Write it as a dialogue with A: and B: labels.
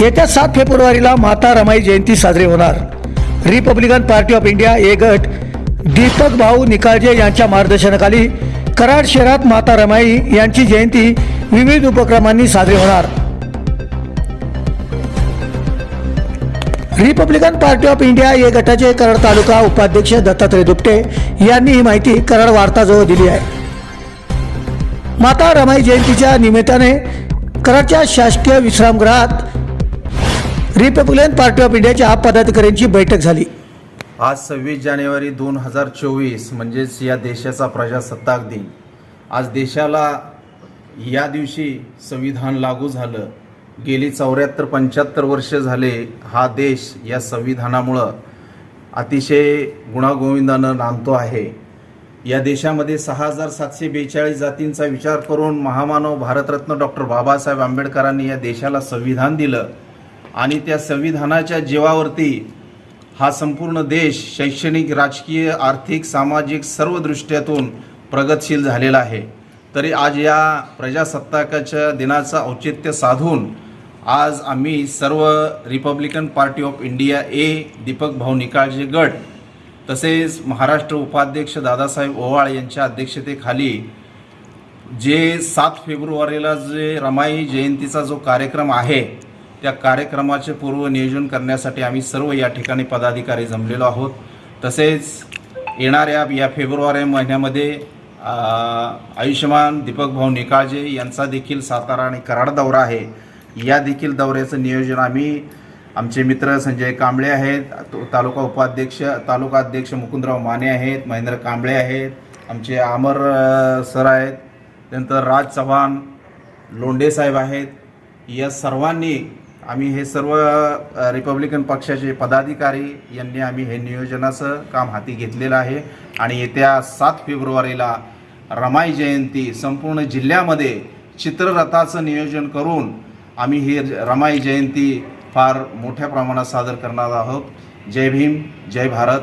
A: येत्या सात फेब्रुवारीला माता रमाई जयंती साजरी होणार. Republican Party of India A गट दीपक भाऊ निकाळजे यांच्या मार्गदर्शनाखाली कराड शहरात माता रमाई यांची जयंती विविध उपक्रमांनी साजरी होणार. रिपब्लिकन पार्टी ऑफ इंडिया या गटाचे कराड तालुका उपाध्यक्ष दत्तात्रय दुपटे यांनी ही माहिती कराड वार्ताजवळ दिली आहे. माता रमाई जयंतीच्या निमित्ताने कराडच्या शासकीय विश्रामगृहात रिपब्लिकन पार्टी ऑफ इंडियाच्या पदाधिकाऱ्यांची बैठक झाली.
B: आज सव्वीस जानेवारी दोन हजार चोवीस म्हणजेच या देशाचा प्रजासत्ताक दिन. आज देशाला या दिवशी संविधान लागू झालं. गेली चौऱ्याहत्तर पंच्याहत्तर वर्ष झाले हा देश या संविधानामुळं अतिशय गुणागोविंदानं नांदतो आहे. या देशामध्ये सहा हजार सातशे बेचाळीस जातींचा विचार करून महामानव भारतरत्न डॉक्टर बाबासाहेब आंबेडकरांनी या देशाला संविधान दिलं. आणि त्या संविधानाच्या जीवावरती हा संपूर्ण देश शैक्षणिक राजकीय आर्थिक सामाजिक सर्व दृष्ट्यातून प्रगतशील झालेला आहे. तरी आज या प्रजासत्ताकाच्या दिनाचं औचित्य साधून आज आम्ही सर्व Republican Party of India A Deepak Bhau Nikalje गट तसेच महाराष्ट्र उपाध्यक्ष दादासाहेब ओवाळ यांच्या अध्यक्षतेखाली जे सात फेब्रुवारीला जे रमाई जयंतीचा जो कार्यक्रम आहे त्या कार्यक्रमाचे पूर्व नियोजन करण्यासाठी आम्ही सर्व या ठिकाणी पदाधिकारी जमलेलो आहोत. तसेच येणाऱ्या या फेब्रुवारी महिन्यामध्ये आयुष्यमान दीपक भाऊ निकाळजे यांचा देखील सातारा आणि कराड दौरा आहे. या देखील दौऱ्याचं नियोजन आम्ही आमचे मित्र संजय कांबळे आहेत तालुका उपाध्यक्ष तालुका अध्यक्ष मुकुंदराव माने आहेत महेंद्र कांबळे आहेत आमचे अमर सर आहेत त्यानंतर राज चव्हाण लोंढे साहेब आहेत. या सर्वांनी आम्ही हे सर्व रिपब्लिकन पक्षाचे पदाधिकारी यांनी आम्ही हे नियोजनाचं काम हाती घेतलेलं आहे. आणि येत्या सात फेब्रुवारीला रमाई जयंती संपूर्ण जिल्ह्यामध्ये चित्ररथाचं नियोजन करून आम्ही ही रमाई जयंती फार मोठ्या प्रमाणात सादर करणार आहोत. जय भीम जय भारत.